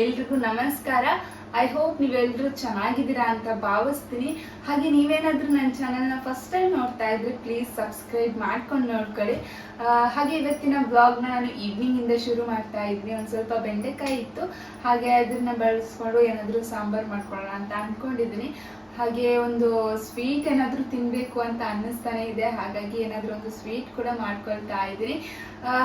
ಎಲ್ರಿಗೂ ನಮಸ್ಕಾರ. I hope ನೀವೆಲ್ಲರೂ ಚೆನ್ನಾಗಿದ್ದೀರಾ ಅಂತ ಭಾವಿಸ್ತೀನಿ. ಹಾಗೆ ನೀವೇನಾದರೂ ನನ್ನ ಚಾನಲ್ನ ಫಸ್ಟ್ ಟೈಮ್ ನೋಡ್ತಾ ಇದ್ರೆ ಪ್ಲೀಸ್ ಸಬ್ಸ್ಕ್ರೈಬ್ ಮಾಡ್ಕೊಂಡು ನೋಡ್ಕೊಳ್ಳಿ. ಹಾಗೆ ಇವತ್ತಿನ ಬ್ಲಾಗ್ನ ನಾನು ಈವ್ನಿಂಗಿಂದ ಶುರು ಮಾಡ್ತಾ ಇದ್ದೀನಿ. ಒಂದು ಸ್ವಲ್ಪ ಬೆಂಡೆಕಾಯಿ ಇತ್ತು. ಹಾಗೆ ಅದನ್ನ ಬಳಸ್ಕೊಂಡು ಏನಾದರೂ ಸಾಂಬಾರ್ ಮಾಡ್ಕೊಳ್ಳೋಣ ಅಂತ ಅಂದ್ಕೊಂಡಿದ್ದೀನಿ ಹಾಗೆ ಒಂದು ಸ್ವೀಟ್ ಏನಾದರೂ ತಿನ್ನಬೇಕು ಅಂತ ಅನ್ನಿಸ್ತಾನೆ ಇದೆ. ಹಾಗಾಗಿ ಏನಾದರೂ ಒಂದು ಸ್ವೀಟ್ ಕೂಡ ಮಾಡ್ಕೊಳ್ತಾ ಇದ್ದೀನಿ.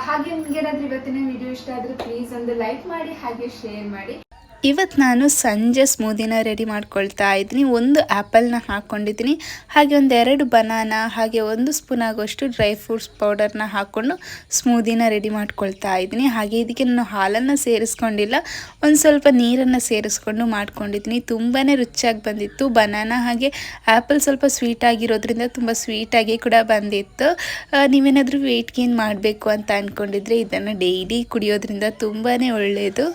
ಹಾಗೆ ನಿಮ್ಗೆ ಏನಾದರೂ ಇವತ್ತಿನ ವಿಡಿಯೋ ಇಷ್ಟ ಆದರೆ ಪ್ಲೀಸ್ ಒಂದು ಲೈಕ್ ಮಾಡಿ, ಹಾಗೆ ಶೇರ್ ಮಾಡಿ. ಇವತ್ತು ನಾನು ಸಂಜೆ ಸ್ಮೂದಿನ ರೆಡಿ ಮಾಡ್ಕೊಳ್ತಾ ಇದ್ದೀನಿ. ಒಂದು ಆ್ಯಪಲ್ನ ಹಾಕ್ಕೊಂಡಿದ್ದೀನಿ ಹಾಗೆ ಒಂದು ಎರಡು ಬನಾನ, ಹಾಗೆ ಒಂದು ಸ್ಪೂನ್ ಆಗೋಷ್ಟು ಡ್ರೈ ಫ್ರೂಟ್ಸ್ ಪೌಡರ್ನ ಹಾಕ್ಕೊಂಡು ಸ್ಮೂದಿನ ರೆಡಿ ಮಾಡ್ಕೊಳ್ತಾ ಇದ್ದೀನಿ. ಹಾಗೆ ಇದಕ್ಕೆ ನಾನು ಹಾಲನ್ನು ಸೇರಿಸ್ಕೊಂಡಿಲ್ಲ. ಒಂದು ಸ್ವಲ್ಪ ನೀರನ್ನು ಸೇರಿಸ್ಕೊಂಡು ಮಾಡ್ಕೊಂಡಿದ್ದೀನಿ. ತುಂಬಾ ರುಚಿಯಾಗಿ ಬಂದಿತ್ತು. ಬನಾನ ಹಾಗೆ ಆ್ಯಪಲ್ ಸ್ವಲ್ಪ ಸ್ವೀಟ್ ಆಗಿರೋದ್ರಿಂದ ತುಂಬ ಸ್ವೀಟಾಗಿ ಕೂಡ ಬಂದಿತ್ತು. ನೀವೇನಾದರೂ ವೆಯ್ಟ್ ಗೇನ್ ಮಾಡಬೇಕು ಅಂತ ಅಂದ್ಕೊಂಡಿದ್ರೆ ಇದನ್ನು ಡೈಲಿ ಕುಡಿಯೋದ್ರಿಂದ ತುಂಬಾ ಒಳ್ಳೆಯದು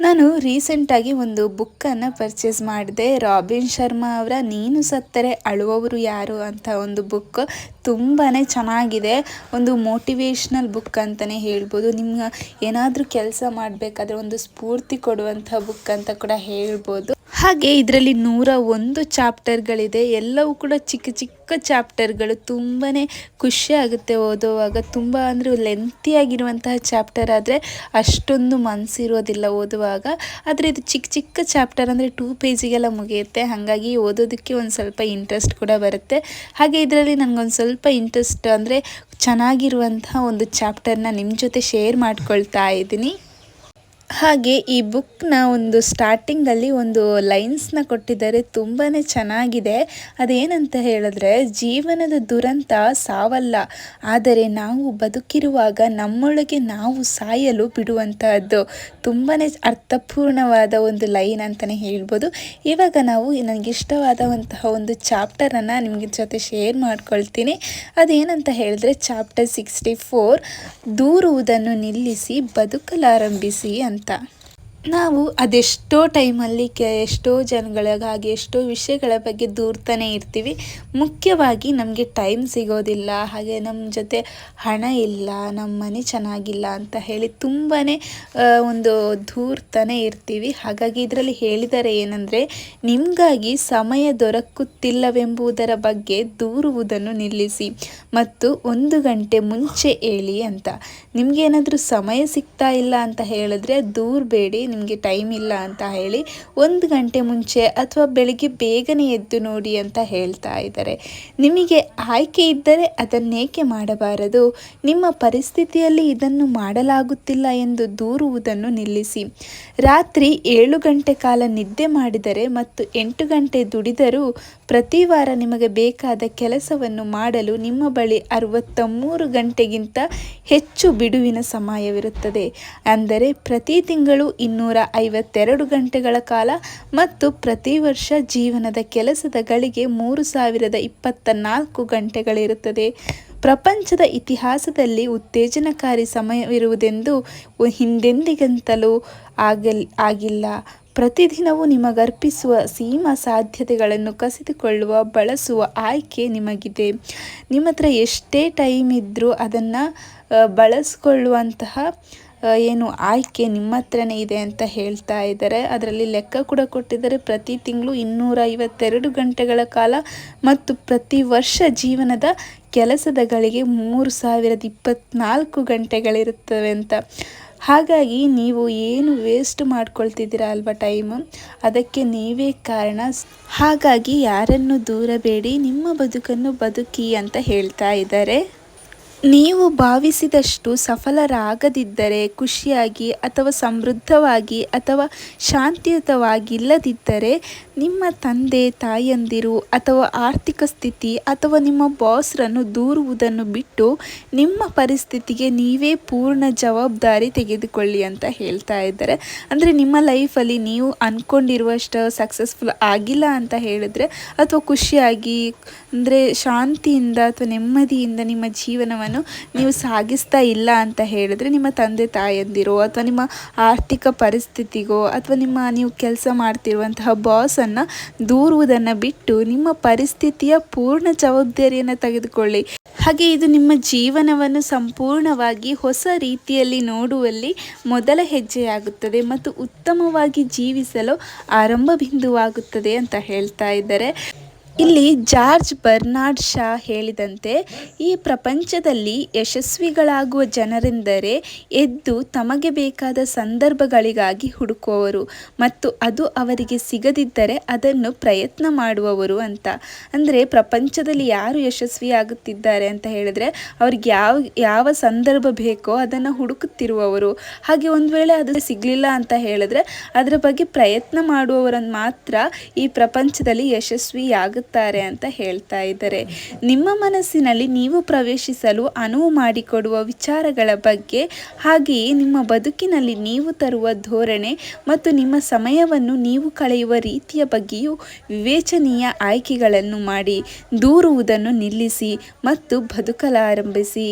ನಾನು ರೀಸೆಂಟಾಗಿ ಒಂದು ಬುಕ್ಕನ್ನು ಪರ್ಚೇಸ್ ಮಾಡಿದೆ. ರಾಬಿನ್ ಶರ್ಮಾ ಅವರ ನೀನು ಸತ್ತರೆ, ಅಳುವವರು ಯಾರು ಅಂತ ಒಂದು ಬುಕ್. ತುಂಬಾ ಚೆನ್ನಾಗಿದೆ. ಒಂದು ಮೋಟಿವೇಶ್ನಲ್ ಬುಕ್ ಅಂತಲೇ ಹೇಳ್ಬೋದು. ನಿಮ್ಗೆ ಏನಾದರೂ ಕೆಲಸ ಮಾಡಬೇಕಾದ್ರೆ ಒಂದು ಸ್ಫೂರ್ತಿ ಕೊಡುವಂಥ ಬುಕ್ ಅಂತ ಕೂಡ ಹೇಳ್ಬೋದು. ಹಾಗೆ ಇದರಲ್ಲಿ ನೂರ ಒಂದು ಚಾಪ್ಟರ್ಗಳಿದೆ. ಎಲ್ಲವೂ ಕೂಡ ಚಿಕ್ಕ ಚಿಕ್ಕ ಚಾಪ್ಟರ್ಗಳು. ತುಂಬಾ ಖುಷಿ ಆಗುತ್ತೆ ಓದುವಾಗ. ತುಂಬ ಅಂದರೆ ಲೆಂತಿಯಾಗಿರುವಂತಹ ಚಾಪ್ಟರ್ ಆದರೆ ಅಷ್ಟೊಂದು ಮನಸ್ಸಿರೋದಿಲ್ಲ ಓದುವಾಗ. ಆದರೆ ಇದು ಚಿಕ್ಕ ಚಿಕ್ಕ ಚಾಪ್ಟರ್ ಅಂದರೆ ಟೂ ಪೇಜಿಗೆಲ್ಲ ಮುಗಿಯುತ್ತೆ. ಹಾಗಾಗಿ ಓದೋದಕ್ಕೆ ಒಂದು ಸ್ವಲ್ಪ ಇಂಟ್ರೆಸ್ಟ್ ಕೂಡ ಬರುತ್ತೆ. ಹಾಗೆ ಇದರಲ್ಲಿ ನನಗೊಂದು ಸ್ವಲ್ಪ ಇಂಟ್ರೆಸ್ಟ್ ಅಂದರೆ ಚೆನ್ನಾಗಿರುವಂತಹ ಒಂದು ಚಾಪ್ಟರ್ನ ನಿಮ್ಮ ಜೊತೆ ಶೇರ್ ಮಾಡ್ಕೊಳ್ತಾ ಇದ್ದೀನಿ. ಹಾಗೆ ಈ ಬುಕ್ನ ಒಂದು ಸ್ಟಾರ್ಟಿಂಗಲ್ಲಿ ಒಂದು ಲೈನ್ಸ್ನ ಕೊಟ್ಟಿದ್ದಾರೆ ತುಂಬಾ ಚೆನ್ನಾಗಿದೆ. ಅದೇನಂತ ಹೇಳಿದ್ರೆ, ಜೀವನದ ದುರಂತ ಸಾವಲ್ಲ, ಆದರೆ ನಾವು ಬದುಕಿರುವಾಗ ನಮ್ಮೊಳಗೆ ನಾವು ಸಾಯಲು ಬಿಡುವಂತಹದ್ದು. ತುಂಬಾ ಅರ್ಥಪೂರ್ಣವಾದ ಒಂದು ಲೈನ್ ಅಂತಲೇ ಹೇಳ್ಬೋದು. ಇವಾಗ ನಾವು ನನಗಿಷ್ಟವಾದಂತಹ ಒಂದು ಚಾಪ್ಟರನ್ನು ನಿಮಗೆ ಜೊತೆ ಶೇರ್ ಮಾಡ್ಕೊಳ್ತೀನಿ. ಅದೇನಂತ ಹೇಳಿದ್ರೆ, ಚಾಪ್ಟರ್ ಸಿಕ್ಸ್ಟಿ ಫೋರ್, ದೂರುವುದನ್ನು ನಿಲ್ಲಿಸಿ, ಬದುಕಲಾರಂಭಿಸಿ ಅಂತ That. ನಾವು ಅದೆಷ್ಟೋ ಟೈಮಲ್ಲಿ ಕೆ, ಎಷ್ಟೋ ಜನಗಳಿಗಾಗಿ, ಎಷ್ಟೋ ವಿಷಯಗಳ ಬಗ್ಗೆ ದೂರ್ತಾನೆ ಇರ್ತೀವಿ. ಮುಖ್ಯವಾಗಿ ನಮಗೆ ಟೈಮ್ ಸಿಗೋದಿಲ್ಲ, ಹಾಗೆ ನಮ್ಮ ಜೊತೆ ಹಣ ಇಲ್ಲ ನಮ್ಮ ಮನೆ ಚೆನ್ನಾಗಿಲ್ಲ ಅಂತ ಹೇಳಿ ತುಂಬಾ ಒಂದು ದೂರ್ತಾನೆ ಇರ್ತೀವಿ. ಹಾಗಾಗಿ ಇದರಲ್ಲಿ ಹೇಳಿದರೆ ಏನಂದರೆ, ನಿಮಗಾಗಿ ಸಮಯ ದೊರಕುತ್ತಿಲ್ಲವೆಂಬುದರ ಬಗ್ಗೆ ದೂರುವುದನ್ನು ನಿಲ್ಲಿಸಿ ಮತ್ತು ಒಂದು ಗಂಟೆ ಮುಂಚೆ ಹೇಳಿ ಅಂತ. ನಿಮಗೇನಾದರೂ ಸಮಯ ಸಿಗ್ತಾ ಇಲ್ಲ ಅಂತ ಹೇಳಿದ್ರೆ ದೂರಬೇಡಿ ನಿಮಗೆ ಟೈಮ್ ಇಲ್ಲ ಅಂತ ಹೇಳಿ ಒಂದು ಗಂಟೆ ಮುಂಚೆ ಅಥವಾ ಬೆಳಿಗ್ಗೆ ಬೇಗನೆ ಎದ್ದು ನೋಡಿ ಅಂತ ಹೇಳ್ತಾ ಇದ್ದಾರೆ. ನಿಮಗೆ ಆಯ್ಕೆ ಇದ್ದರೆ ಅದನ್ನೇಕೆ ಮಾಡಬಾರದು? ನಿಮ್ಮ ಪರಿಸ್ಥಿತಿಯಲ್ಲಿ ಇದನ್ನು ಮಾಡಲಾಗುತ್ತಿಲ್ಲ ಎಂದು ದೂರುವುದನ್ನು ನಿಲ್ಲಿಸಿ. ರಾತ್ರಿ ಏಳು ಗಂಟೆ ಕಾಲ ನಿದ್ದೆ ಮಾಡಿದರೆ ಮತ್ತು ಎಂಟು ಗಂಟೆ ದುಡಿದರೂ ಪ್ರತಿ ವಾರ ನಿಮಗೆ ಬೇಕಾದ ಕೆಲಸವನ್ನು ಮಾಡಲು ನಿಮ್ಮ ಬಳಿ ಅರವತ್ತ ಮೂರು ಗಂಟೆಗಿಂತ ಹೆಚ್ಚು ಬಿಡುವಿನ ಸಮಯವಿರುತ್ತದೆ. ಅಂದರೆ ಪ್ರತಿ ತಿಂಗಳು ಇನ್ನೂರ ಐವತ್ತೆರಡು ಗಂಟೆಗಳ ಕಾಲ ಮತ್ತು ಪ್ರತಿ ವರ್ಷ ಜೀವನದ ಕೆಲಸದ ಗಳಿಗೆ ಮೂರು ಸಾವಿರದ ಇಪ್ಪತ್ತ ನಾಲ್ಕು ಗಂಟೆಗಳಿರುತ್ತದೆ. ಪ್ರಪಂಚದ ಇತಿಹಾಸದಲ್ಲಿ ಉತ್ತೇಜನಕಾರಿ ಸಮಯವಿರುವುದೆಂದು ಹಿಂದೆಂದಿಗಂತಲೂ ಆಗಲ್, ಆಗಿಲ್ಲ. ಪ್ರತಿದಿನವೂ ನಿಮಗರ್ಪಿಸುವ ಸೀಮಾ ಸಾಧ್ಯತೆಗಳನ್ನು ಕಸಿದುಕೊಳ್ಳುವ, ಬಳಸುವ ಆಯ್ಕೆ ನಿಮಗಿದೆ. ನಿಮ್ಮ ಹತ್ರ ಎಷ್ಟೇ ಟೈಮ್ ಇದ್ದರೂ ಅದನ್ನು ಬಳಸ್ಕೊಳ್ಳುವಂತಹ ಏನು ಆಯ್ಕೆ ನಿಮ್ಮ ಹತ್ರನೇ ಇದೆ ಅಂತ ಹೇಳ್ತಾ ಇದ್ದಾರೆ. ಅದರಲ್ಲಿ ಲೆಕ್ಕ ಕೂಡ ಕೊಟ್ಟಿದ್ದಾರೆ. ಪ್ರತಿ ತಿಂಗಳು ಇನ್ನೂರ ಐವತ್ತೆರಡು ಗಂಟೆಗಳ ಕಾಲ ಮತ್ತು ಪ್ರತಿ ವರ್ಷ ಜೀವನದ ಕೆಲಸದ ಗಳಿಗೆ ಮೂರು ಸಾವಿರದ ಇಪ್ಪತ್ನಾಲ್ಕು ಗಂಟೆಗಳಿರುತ್ತವೆ ಅಂತ. ಹಾಗಾಗಿ ನೀವು ಏನು ವೇಸ್ಟ್ ಮಾಡ್ಕೊಳ್ತಿದ್ದೀರಾ ಅಲ್ವಾ ಟೈಮು? ಅದಕ್ಕೆ ನೀವೇ ಕಾರಣ. ಹಾಗಾಗಿ ಯಾರನ್ನು ದೂರಬೇಡಿ, ನಿಮ್ಮ ಬದುಕನ್ನು ಬದುಕಿ ಅಂತ ಹೇಳ್ತಾ ಇದ್ದಾರೆ. ನೀವು ಭಾವಿಸಿದಷ್ಟು ಸಫಲರಾಗದಿದ್ದರೆ, ಖುಷಿಯಾಗಿ ಅಥವಾ ಸಮೃದ್ಧವಾಗಿ ಅಥವಾ ಶಾಂತಿಯುತವಾಗಿಲ್ಲದಿದ್ದರೆ, ನಿಮ್ಮ ತಂದೆ, ತಾಯಂದಿರು ಅಥವಾ ಆರ್ಥಿಕ ಸ್ಥಿತಿ ಅಥವಾ ನಿಮ್ಮ ಬಾಸ್ರನ್ನು ದೂರುವುದನ್ನು ಬಿಟ್ಟು ನಿಮ್ಮ ಪರಿಸ್ಥಿತಿಗೆ ನೀವೇ ಪೂರ್ಣ ಜವಾಬ್ದಾರಿ ತೆಗೆದುಕೊಳ್ಳಿ ಅಂತ ಹೇಳ್ತಾ ಇದ್ದಾರೆ. ಅಂದರೆ ನಿಮ್ಮ ಲೈಫಲ್ಲಿ ನೀವು ಅಂದ್ಕೊಂಡಿರುವಷ್ಟು ಸಕ್ಸಸ್ಫುಲ್ ಆಗಿಲ್ಲ ಅಂತ ಹೇಳಿದ್ರೆ ಅಥವಾ ಖುಷಿಯಾಗಿ, ಅಂದರೆ ಶಾಂತಿಯಿಂದ ಅಥವಾ ನೆಮ್ಮದಿಯಿಂದ ನಿಮ್ಮ ಜೀವನವನ್ನು ಜೀವನವನ್ನು ನೀವು ಸಾಗಿಸ್ತಾ ಇಲ್ಲ ಅಂತ ಹೇಳಿದ್ರೆ ನಿಮ್ಮ ತಂದೆ ತಾಯಂದಿರೋ ಅಥವಾ ನಿಮ್ಮ ಆರ್ಥಿಕ ಪರಿಸ್ಥಿತಿಗೋ ಅಥವಾ ನಿಮ್ಮ ನೀವು ಕೆಲಸ ಮಾಡ್ತಿರುವಂತಹ ಬಾಸನ್ನು ದೂರುವುದನ್ನು ಬಿಟ್ಟು ನಿಮ್ಮ ಪರಿಸ್ಥಿತಿಯ ಪೂರ್ಣ ಜವಾಬ್ದಾರಿಯನ್ನು ತೆಗೆದುಕೊಳ್ಳಿ. ಹಾಗೆ ಇದು ನಿಮ್ಮ ಜೀವನವನ್ನು ಸಂಪೂರ್ಣವಾಗಿ ಹೊಸ ರೀತಿಯಲ್ಲಿ ನೋಡುವಲ್ಲಿ ಮೊದಲ ಹೆಜ್ಜೆಯಾಗುತ್ತದೆ ಮತ್ತು ಉತ್ತಮವಾಗಿ ಜೀವಿಸಲು ಆರಂಭ ಬಿಂದುವಾಗುತ್ತದೆ ಅಂತ ಹೇಳ್ತಾ ಇದ್ದಾರೆ. ಇಲ್ಲಿ ಜಾರ್ಜ್ ಬರ್ನಾರ್ಡ್ ಶಾ ಹೇಳಿದಂತೆ, ಈ ಪ್ರಪಂಚದಲ್ಲಿ ಯಶಸ್ವಿಗಳಾಗುವ ಜನರೆಂದರೆ ಎದ್ದು ತಮಗೆ ಬೇಕಾದ ಸಂದರ್ಭಗಳಿಗಾಗಿ ಹುಡುಕುವವರು ಮತ್ತು ಅದು ಅವರಿಗೆ ಸಿಗದಿದ್ದರೆ ಅದನ್ನು ಪ್ರಯತ್ನ ಮಾಡುವವರು ಅಂತ. ಅಂದರೆ ಪ್ರಪಂಚದಲ್ಲಿ ಯಾರು ಯಶಸ್ವಿಯಾಗುತ್ತಿದ್ದಾರೆ ಅಂತ ಹೇಳಿದ್ರೆ, ಅವ್ರಿಗೆ ಯಾವ ಯಾವ ಸಂದರ್ಭ ಬೇಕೋ ಅದನ್ನು ಹುಡುಕುತ್ತಿರುವವರು. ಹಾಗೆ ಒಂದು ವೇಳೆ ಅದು ಸಿಗಲಿಲ್ಲ ಅಂತ ಹೇಳಿದ್ರೆ, ಅದರ ಬಗ್ಗೆ ಪ್ರಯತ್ನ ಮಾಡುವವರನ್ನು ಮಾತ್ರ ಈ ಪ್ರಪಂಚದಲ್ಲಿ ಯಶಸ್ವಿಯಾಗುತ್ತಾರೆ ಅಂತ ಹೇಳ್ತಾ ಇದ್ದಾರೆ. ನಿಮ್ಮ ಮನಸ್ಸಿನಲ್ಲಿ ನೀವು ಪ್ರವೇಶಿಸಲು ಅನುವು ಮಾಡಿಕೊಡುವ ವಿಚಾರಗಳ ಬಗ್ಗೆ, ಹಾಗೆಯೇ ನಿಮ್ಮ ಬದುಕಿನಲ್ಲಿ ನೀವು ತರುವ ಧೋರಣೆ ಮತ್ತು ನಿಮ್ಮ ಸಮಯವನ್ನು ನೀವು ಕಳೆಯುವ ರೀತಿಯ ಬಗ್ಗೆಯೂ ವಿವೇಚನೀಯ ಆಯ್ಕೆಗಳನ್ನು ಮಾಡಿ, ದೂರುವುದನ್ನು ನಿಲ್ಲಿಸಿ ಮತ್ತು ಬದುಕಲಾರಂಭಿಸಿ.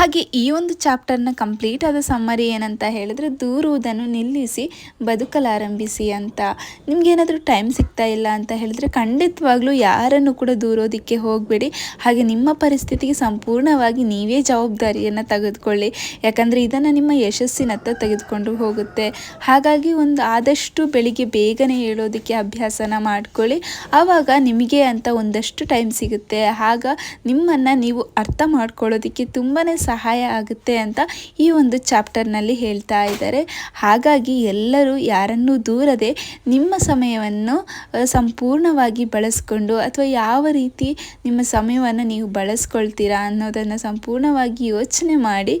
ಹಾಗೆ ಈ ಒಂದು ಚಾಪ್ಟರ್ನ ಕಂಪ್ಲೀಟ್ ಆದ ಸಮ್ಮರಿ ಏನಂತ ಹೇಳಿದ್ರೆ ದೂರುವುದನ್ನು ನಿಲ್ಲಿಸಿ, ಬದುಕಲಾರಂಭಿಸಿ ಅಂತ. ನಿಮ್ಗೇನಾದರೂ ಟೈಮ್ ಸಿಗ್ತಾ ಇಲ್ಲ ಅಂತ ಹೇಳಿದ್ರೆ ಖಂಡಿತವಾಗ್ಲೂ ಯಾರನ್ನು ಕೂಡ ದೂರೋದಿಕ್ಕೆ ಹೋಗಬೇಡಿ. ಹಾಗೆ ನಿಮ್ಮ ಪರಿಸ್ಥಿತಿಗೆ ಸಂಪೂರ್ಣವಾಗಿ ನೀವೇ ಜವಾಬ್ದಾರಿಯನ್ನು ತೆಗೆದುಕೊಳ್ಳಿ. ಯಾಕಂದರೆ ಇದನ್ನು ನಿಮ್ಮ ಯಶಸ್ಸಿನತ್ತ ತೆಗೆದುಕೊಂಡು ಹೋಗುತ್ತೆ. ಹಾಗಾಗಿ ಒಂದು ಆದಷ್ಟು ಬೆಳಿಗ್ಗೆ ಬೇಗನೆ ಹೇಳೋದಕ್ಕೆ ಅಭ್ಯಾಸನ ಮಾಡ್ಕೊಳ್ಳಿ. ಆವಾಗ ನಿಮಗೆ ಅಂತ ಒಂದಷ್ಟು ಟೈಮ್ ಸಿಗುತ್ತೆ. ಆಗ ನಿಮ್ಮನ್ನು ನೀವು ಅರ್ಥ ಮಾಡ್ಕೊಳ್ಳೋದಕ್ಕೆ ತುಂಬಾ ಸಹಾಯ ಆಗುತ್ತೆ ಅಂತ ಈ ಒಂದು ಚಾಪ್ಟರ್ನಲ್ಲಿ ಹೇಳ್ತಾ ಇದ್ದಾರೆ. ಹಾಗಾಗಿ ಎಲ್ಲರೂ ಯಾರನ್ನೂ ದೂರದೆ ನಿಮ್ಮ ಸಮಯವನ್ನು ಸಂಪೂರ್ಣವಾಗಿ ಬಳಸ್ಕೊಂಡು ಅಥವಾ ಯಾವ ರೀತಿ ನಿಮ್ಮ ಸಮಯವನ್ನು ನೀವು ಬಳಸ್ಕೊಳ್ತೀರಾ ಅನ್ನೋದನ್ನು ಸಂಪೂರ್ಣವಾಗಿ ಯೋಚನೆ ಮಾಡಿ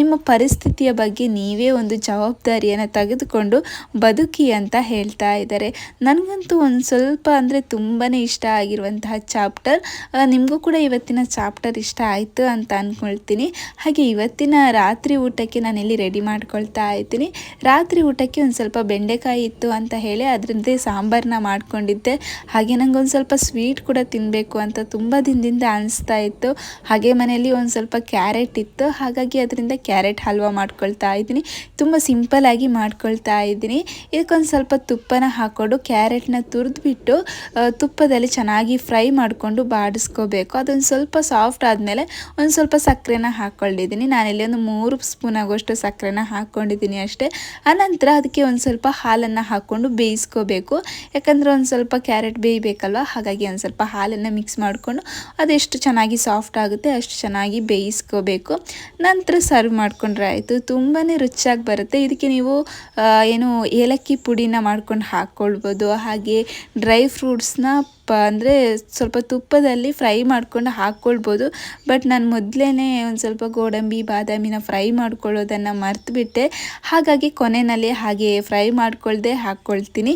ನಿಮ್ಮ ಪರಿಸ್ಥಿತಿಯ ಬಗ್ಗೆ ನೀವೇ ಒಂದು ಜವಾಬ್ದಾರಿಯನ್ನು ತೆಗೆದುಕೊಂಡು ಬದುಕಿ ಅಂತ ಹೇಳ್ತಾ ಇದ್ದಾರೆ. ನನಗಂತೂ ಒಂದು ಸ್ವಲ್ಪ ಅಂದರೆ ತುಂಬಾ ಇಷ್ಟ ಆಗಿರುವಂತಹ ಚಾಪ್ಟರ್. ನಿಮಗೂ ಕೂಡ ಇವತ್ತಿನ ಚಾಪ್ಟರ್ ಇಷ್ಟ ಆಯಿತು ಅಂತ ಅಂದ್ಕೊಳ್ತೀನಿ ಹಾಗೆ ಇವತ್ತಿನ ರಾತ್ರಿ ಊಟಕ್ಕೆ ನಾನು ಇಲ್ಲಿ ರೆಡಿ ಮಾಡ್ಕೊಳ್ತಾ ಇದ್ದೀನಿ. ರಾತ್ರಿ ಊಟಕ್ಕೆ ಒಂದು ಸ್ವಲ್ಪ ಬೆಂಡೆಕಾಯಿ ಇತ್ತು ಅಂತ ಹೇಳಿ ಅದರದ್ದೇ ಸಾಂಬಾರನ್ನ ಮಾಡ್ಕೊಂಡಿದ್ದೆ. ಹಾಗೆ ನಂಗೆ ಒಂದು ಸ್ವಲ್ಪ ಸ್ವೀಟ್ ಕೂಡ ತಿನ್ನಬೇಕು ಅಂತ ತುಂಬ ದಿನದಿಂದ ಅನಿಸ್ತಾ ಇತ್ತು. ಹಾಗೆ ಮನೆಯಲ್ಲಿ ಒಂದು ಸ್ವಲ್ಪ ಕ್ಯಾರೆಟ್ ಇತ್ತು. ಹಾಗಾಗಿ ಅದರಿಂದ ಕ್ಯಾರೆಟ್ ಹಲ್ವಾ ಮಾಡ್ಕೊಳ್ತಾ ಇದ್ದೀನಿ. ತುಂಬ ಸಿಂಪಲಾಗಿ ಮಾಡ್ಕೊಳ್ತಾ ಇದ್ದೀನಿ. ಇದಕ್ಕೊಂದು ಸ್ವಲ್ಪ ತುಪ್ಪನ ಹಾಕ್ಕೊಂಡು ಕ್ಯಾರೆಟ್ನ ತುರಿದ್ಬಿಟ್ಟು ತುಪ್ಪದಲ್ಲಿ ಚೆನ್ನಾಗಿ ಫ್ರೈ ಮಾಡಿಕೊಂಡು ಬಾಡಿಸ್ಕೋಬೇಕು. ಅದೊಂದು ಸ್ವಲ್ಪ ಸಾಫ್ಟ್ ಆದಮೇಲೆ ಒಂದು ಸ್ವಲ್ಪ ಸಕ್ಕರೆನ ಹಾಕ್ಕೊಂಡಿದ್ದೀನಿ. ನಾನಿಲ್ಲಿ ಒಂದು ಮೂರು ಸ್ಪೂನ್ ಆಗೋಷ್ಟು ಸಕ್ಕರೆನ ಹಾಕ್ಕೊಂಡಿದ್ದೀನಿ ಅಷ್ಟೇ. ಆನಂತರ ಅದಕ್ಕೆ ಒಂದು ಸ್ವಲ್ಪ ಹಾಲನ್ನು ಹಾಕ್ಕೊಂಡು ಬೇಯಿಸ್ಕೋಬೇಕು. ಯಾಕಂದರೆ ಒಂದು ಸ್ವಲ್ಪ ಕ್ಯಾರೆಟ್ ಬೇಯಬೇಕಲ್ವ? ಹಾಗಾಗಿ ಒಂದು ಸ್ವಲ್ಪ ಹಾಲನ್ನು ಮಿಕ್ಸ್ ಮಾಡಿಕೊಂಡು ಅದೆಷ್ಟು ಚೆನ್ನಾಗಿ ಸಾಫ್ಟ್ ಆಗುತ್ತೆ ಅಷ್ಟು ಚೆನ್ನಾಗಿ ಬೇಯಿಸ್ಕೋಬೇಕು. ನಂತರ ಸರ್ವ್ ಮಾಡಿಕೊಂಡ್ರೆ ಆಯಿತು. ತುಂಬಾ ರುಚಿಯಾಗಿ ಬರುತ್ತೆ. ಇದಕ್ಕೆ ನೀವು ಏನು ಏಲಕ್ಕಿ ಪುಡಿನ ಮಾಡ್ಕೊಂಡು ಹಾಕ್ಕೊಳ್ಬೋದು. ಹಾಗೆ ಡ್ರೈ ಫ್ರೂಟ್ಸ್ನ ಪ ಅಂದರೆ ಸ್ವಲ್ಪ ತುಪ್ಪದಲ್ಲಿ ಫ್ರೈ ಮಾಡ್ಕೊಂಡು ಹಾಕ್ಕೊಳ್ಬೋದು ಬಟ್ ನಾನು ಮೊದಲೇ ಒಂದು ಸ್ವಲ್ಪ ಗೋಡಂಬಿ, ಬಾದಾಮಿನ ಫ್ರೈ ಮಾಡ್ಕೊಳ್ಳೋದನ್ನು ಮರ್ತುಬಿಟ್ಟೆ. ಹಾಗಾಗಿ ಕೊನೆಯಲ್ಲಿ ಹಾಗೆ ಫ್ರೈ ಮಾಡ್ಕೊಳ್ದೆ ಹಾಕ್ಕೊಳ್ತೀನಿ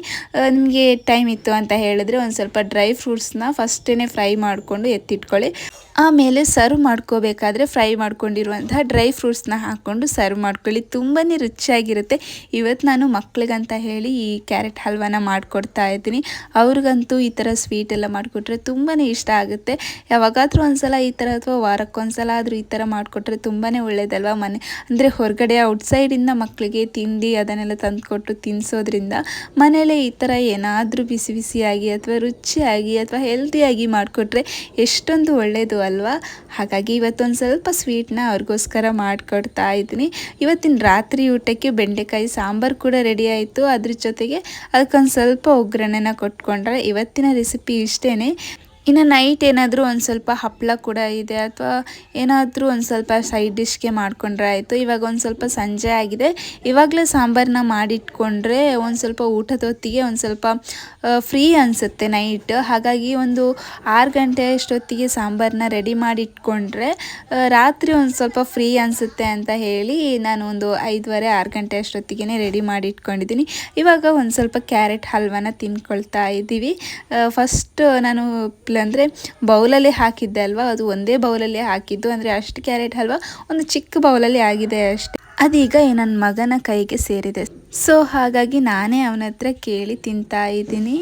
ನಿಮಗೆ ಟೈಮ್ ಇತ್ತು ಅಂತ ಹೇಳಿದ್ರೆ ಒಂದು ಸ್ವಲ್ಪ ಡ್ರೈ ಫ್ರೂಟ್ಸ್ನ ಫಸ್ಟೇ ಫ್ರೈ ಮಾಡಿಕೊಂಡು ಎತ್ತಿಟ್ಕೊಳ್ಳಿ. ಆಮೇಲೆ ಸರ್ವ್ ಮಾಡ್ಕೋಬೇಕಾದ್ರೆ ಫ್ರೈ ಮಾಡ್ಕೊಂಡಿರುವಂತಹ ಡ್ರೈ ಫ್ರೂಟ್ಸ್ನ ಹಾಕ್ಕೊಂಡು ಸರ್ವ್ ಮಾಡ್ಕೊಳ್ಳಿ. ತುಂಬಾ ರುಚಿಯಾಗಿರುತ್ತೆ. ಇವತ್ತು ನಾನು ಮಕ್ಳಿಗಂತ ಹೇಳಿ ಈ ಕ್ಯಾರೆಟ್ ಹಲ್ವಾನ ಮಾಡಿಕೊಡ್ತಾ ಇದ್ದೀನಿ. ಅವ್ರಿಗಂತೂ ಈ ಥರ ಸ್ವೀಟ್ ಎಲ್ಲ ಮಾಡಿಕೊಟ್ರೆ ತುಂಬಾ ಇಷ್ಟ ಆಗುತ್ತೆ. ಯಾವಾಗಾದರೂ ಒಂದ್ಸಲ ಈ ಥರ ಅಥವಾ ವಾರಕ್ಕೊಂದ್ಸಲ ಆದರೂ ಈ ಥರ ಮಾಡಿಕೊಟ್ರೆ ತುಂಬಾ ಒಳ್ಳೇದಲ್ವಾ? ಮನೆ ಅಂದರೆ ಹೊರಗಡೆ ಔಟ್ಸೈಡಿಂದ ಮಕ್ಕಳಿಗೆ ತಿಂಡಿ ಅದನ್ನೆಲ್ಲ ತಂದುಕೊಟ್ಟು ತಿನ್ನಿಸೋದ್ರಿಂದ ಮನೆಯಲ್ಲೇ ಈ ಥರ ಏನಾದರೂ ಬಿಸಿ ಬಿಸಿಯಾಗಿ ಅಥವಾ ರುಚಿಯಾಗಿ ಅಥವಾ ಹೆಲ್ದಿಯಾಗಿ ಮಾಡಿಕೊಟ್ರೆ ಎಷ್ಟೊಂದು ಒಳ್ಳೆಯದು ಅಲ್ವಾ? ಹಾಗಾಗಿ ಇವತ್ತೊಂದು ಸ್ವಲ್ಪ ಸ್ವೀಟ್ನ ಅವ್ರಿಗೋಸ್ಕರ ಮಾಡಿಕೊಡ್ತಾ ಇದ್ದೀನಿ. ಇವತ್ತಿನ ರಾತ್ರಿ ಊಟಕ್ಕೆ ಬೆಂಡೆಕಾಯಿ ಸಾಂಬಾರು ಕೂಡ ರೆಡಿ ಆಯಿತು. ಅದ್ರ ಜೊತೆಗೆ ಅದಕ್ಕೊಂದು ಸ್ವಲ್ಪ ಒಗ್ಗರಣೆನ ಕೊಟ್ಕೊಂಡ್ರೆ ಇವತ್ತಿನ ರೆಸಿಪಿ ಇಷ್ಟೇ ಇನ್ನು ನೈಟ್ ಏನಾದರೂ ಒಂದು ಸ್ವಲ್ಪ ಹಪ್ಪಳ ಕೂಡ ಇದೆ ಅಥವಾ ಏನಾದರೂ ಒಂದು ಸ್ವಲ್ಪ ಸೈಡ್ ಡಿಶ್ಗೆ ಮಾಡಿಕೊಂಡ್ರೆ ಆಯಿತು. ಇವಾಗ ಒಂದು ಸ್ವಲ್ಪ ಸಂಜೆ ಆಗಿದೆ. ಇವಾಗಲೇ ಸಾಂಬಾರನ್ನ ಮಾಡಿಟ್ಕೊಂಡ್ರೆ ಒಂದು ಸ್ವಲ್ಪ ಊಟದ ಹೊತ್ತಿಗೆ ಒಂದು ಸ್ವಲ್ಪ ಫ್ರೀ ಅನಿಸುತ್ತೆ ನೈಟ್ ಹಾಗಾಗಿ ಒಂದು ಆರು ಗಂಟೆ ಅಷ್ಟೊತ್ತಿಗೆ ಸಾಂಬಾರನ್ನ ರೆಡಿ ಮಾಡಿಟ್ಕೊಂಡ್ರೆ ರಾತ್ರಿ ಒಂದು ಸ್ವಲ್ಪ ಫ್ರೀ ಅನಿಸುತ್ತೆ ಅಂತ ಹೇಳಿ ನಾನು ಒಂದು ಐದುವರೆ, ಆರು ಗಂಟೆ ಅಷ್ಟೊತ್ತಿಗೆ ರೆಡಿ ಮಾಡಿ ಇಟ್ಕೊಂಡಿದ್ದೀನಿ ಇವಾಗ ಒಂದು ಸ್ವಲ್ಪ ಕ್ಯಾರೆಟ್ ಹಲ್ವಾನ ತಿನ್ಕೊಳ್ತಾ ಇದ್ದೀವಿ. ಫಸ್ಟ್ ನಾನು ಪ್ಲ ಅಂದರೆ ಬೌಲಲ್ಲಿ ಹಾಕಿದ್ದೆ ಅಲ್ವಾ? ಅದು ಒಂದೇ ಬೌಲಲ್ಲಿ ಹಾಕಿದ್ದು. ಅಂದರೆ ಅಷ್ಟು ಕ್ಯಾರೆಟ್ ಹಲ್ವಾ, ಒಂದು ಚಿಕ್ಕ ಬೌಲಲ್ಲಿ ಆಗಿದೆ ಅಷ್ಟೇ. ಅದೀಗ ನನ್ನ ಮಗನ ಕೈಗೆ ಸೇರಿದೆ. ಸೊ ಹಾಗಾಗಿ ನಾನೇ ಅವನ ಹತ್ರ ಕೇಳಿ ತಿಂತಾ ಇದ್ದೀನಿ.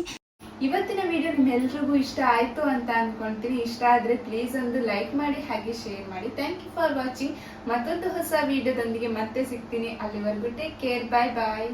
ಇವತ್ತಿನ ವಿಡಿಯೋ ನಿಮ್ಮೆಲ್ರಿಗೂ ಇಷ್ಟ ಆಯ್ತು ಅಂತ ಅನ್ಕೊಂತೀನಿ. ಇಷ್ಟ ಆದರೆ ಪ್ಲೀಸ್ ಒಂದು ಲೈಕ್ ಮಾಡಿ, ಹಾಗೆ ಶೇರ್ ಮಾಡಿ. ಥ್ಯಾಂಕ್ ಯು ಫಾರ್ ವಾಚಿಂಗ್ ಮತ್ತೊಂದು ಹೊಸ ವಿಡಿಯೋದೊಂದಿಗೆ ಮತ್ತೆ ಸಿಗ್ತೀನಿ. ಅಲ್ಲಿವರೆಗೂ ಟೇಕ್ ಕೇರ್ ಬಾಯ್ ಬಾಯ್